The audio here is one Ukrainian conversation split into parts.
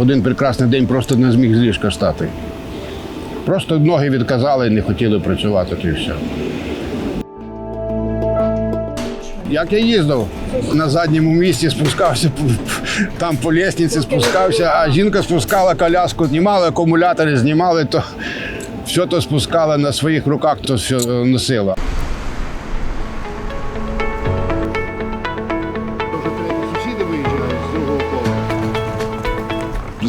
один прекрасний день просто не зміг з ліжка стати. Просто ноги відказали і не хотіли працювати, то і все. Як я їздив на задньому місці, спускався там по лестниці, спускався, а жінка спускала коляску, знімала акумулятори, знімали, то все то спускала на своїх руках, то все носила.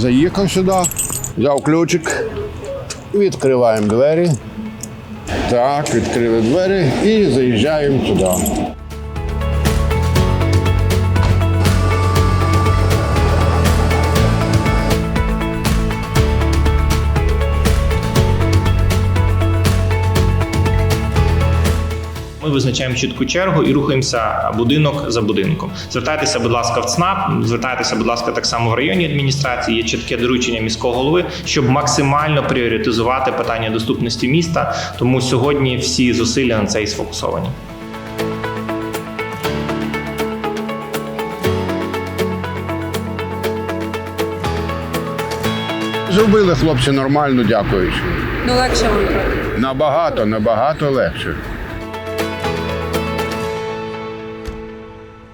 Заїхав сюди, взяв ключик, відкриваємо двері. Так, відкрили двері і заїжджаємо туди. Ми визначаємо чітку чергу і рухаємося будинок за будинком. Звертайтеся, будь ласка, в ЦНАП, звертайтеся, будь ласка, так само в районній адміністрації. Є чітке доручення міського голови, щоб максимально пріоритизувати питання доступності міста. Тому сьогодні всі зусилля на це і сфокусовані. Зробили хлопці нормально, дякуючи. Ну легше вам. Набагато, набагато легше.